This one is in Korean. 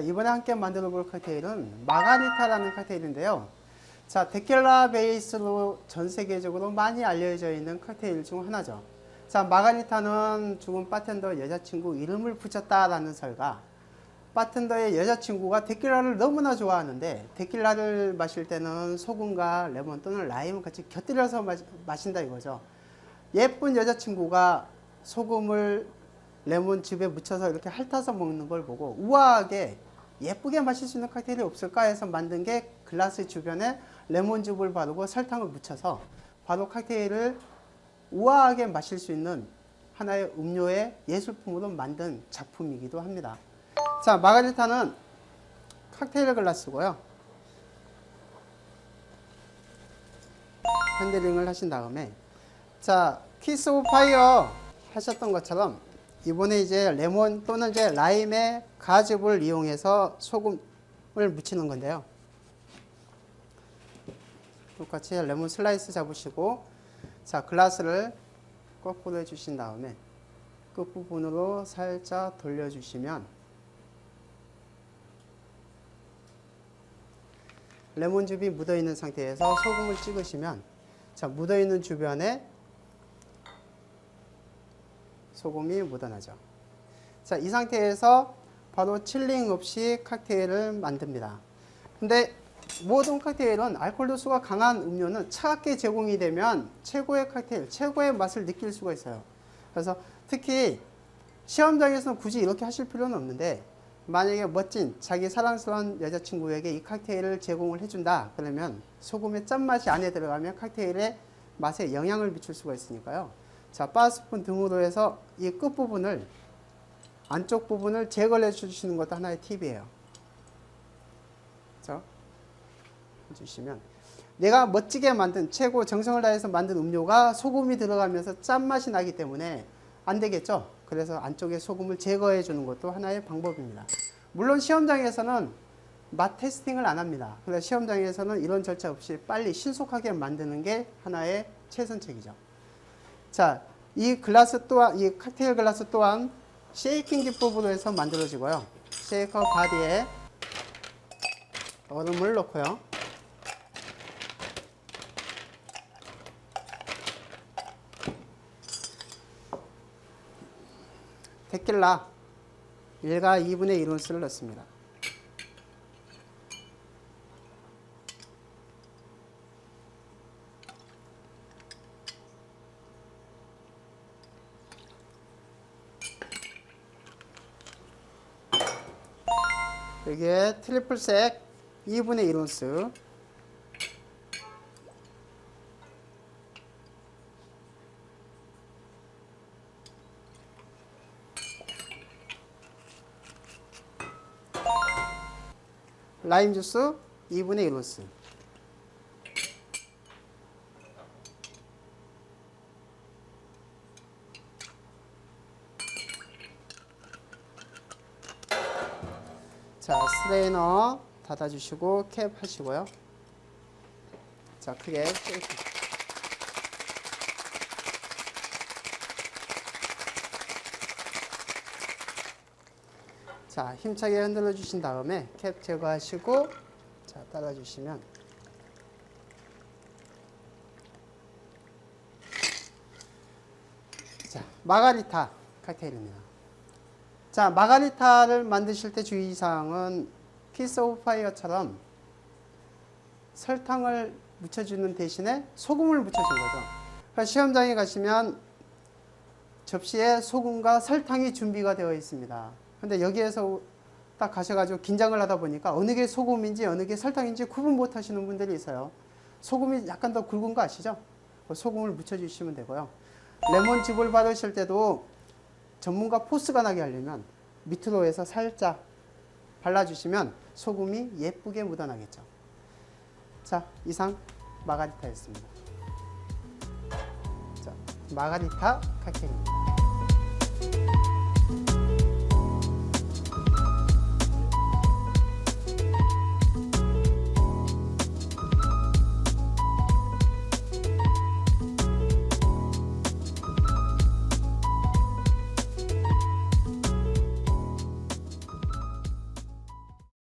이번에 함께 만들어 볼 칵테일은 마가리타라는 칵테일인데요. 자, 데킬라 베이스로 전 세계적으로 많이 알려져 있는 칵테일 중 하나죠. 자, 마가리타는 죽은 바텐더 여자친구 이름을 붙였다라는 설과 바텐더의 여자친구가 데킬라를 너무나 좋아하는데 데킬라를 마실 때는 소금과 레몬 또는 라임을 같이 곁들여서 마신다 이거죠. 예쁜 여자친구가 소금을 레몬즙에 묻혀서 이렇게 핥아서 먹는 걸 보고 우아하게 예쁘게 마실 수 있는 칵테일이 없을까 해서 만든 게 글라스 주변에 레몬즙을 바르고 설탕을 묻혀서 바로 칵테일을 우아하게 마실 수 있는 하나의 음료의 예술품으로 만든 작품이기도 합니다. 자, 마가리타는 칵테일 글라스고요. 핸들링을 하신 다음에 자, 키스 오브 파이어 하셨던 것처럼 이번에 이제 레몬 또는 이제 라임의 가즙을 이용해서 소금을 묻히는 건데요. 똑같이 레몬 슬라이스 잡으시고 자 글라스를 거꾸로 해주신 다음에 끝부분으로 살짝 돌려주시면 레몬즙이 묻어있는 상태에서 소금을 찍으시면 자 묻어있는 주변에 소금이 묻어나죠. 자, 이 상태에서 바로 칠링 없이 칵테일을 만듭니다. 근데 모든 칵테일은 알코올 도수가 강한 음료는 차갑게 제공이 되면 최고의 칵테일, 최고의 맛을 느낄 수가 있어요. 그래서 특히 시험장에서는 굳이 이렇게 하실 필요는 없는데 만약에 멋진 자기 사랑스러운 여자친구에게 이 칵테일을 제공을 해준다 그러면 소금의 짠맛이 안에 들어가면 칵테일의 맛에 영향을 미칠 수가 있으니까요. 자, 바스푼 등으로 해서 이 끝부분을 안쪽 부분을 제거를 해주시는 것도 하나의 팁이에요. 자, 해주시면 내가 멋지게 만든 최고 정성을 다해서 만든 음료가 소금이 들어가면서 짠맛이 나기 때문에 안 되겠죠. 그래서 안쪽에 소금을 제거해 주는 것도 하나의 방법입니다. 물론 시험장에서는 맛 테스팅을 안 합니다. 그래서 시험장에서는 이런 절차 없이 빨리 신속하게 만드는 게 하나의 최선책이죠. 자, 이 글라스 또한, 이 칵테일 글라스 또한 쉐이킹 기법으로 해서 만들어지고요. 쉐이커 바디에 얼음을 넣고요. 데킬라 1과 2분의 1온스를 넣습니다. 여기에 트리플색 2분의 1온스 라임 주스 2분의 1온스 자, 스트레이너 닫아주시고 캡 하시고요. 자, 크게. 자, 힘차게 흔들어 주신 다음에 캡 제거하시고 자, 따라 주시면 자, 마가리타 칵테일입니다. 자, 마가리타를 만드실 때 주의사항은 키스 오브 파이어처럼 설탕을 묻혀주는 대신에 소금을 묻혀준 거죠. 그러니까 시험장에 가시면 접시에 소금과 설탕이 준비가 되어 있습니다. 근데 여기에서 딱 가셔가지고 긴장을 하다 보니까 어느 게 소금인지 어느 게 설탕인지 구분 못 하시는 분들이 있어요. 소금이 약간 더 굵은 거 아시죠? 그 소금을 묻혀주시면 되고요. 레몬즙을 바르실 때도 전문가 포스가 나게 하려면 밑으로 해서 살짝 발라주시면 소금이 예쁘게 묻어나겠죠. 자, 이상 마가리타였습니다. 자, 마가리타 칵테일입니다.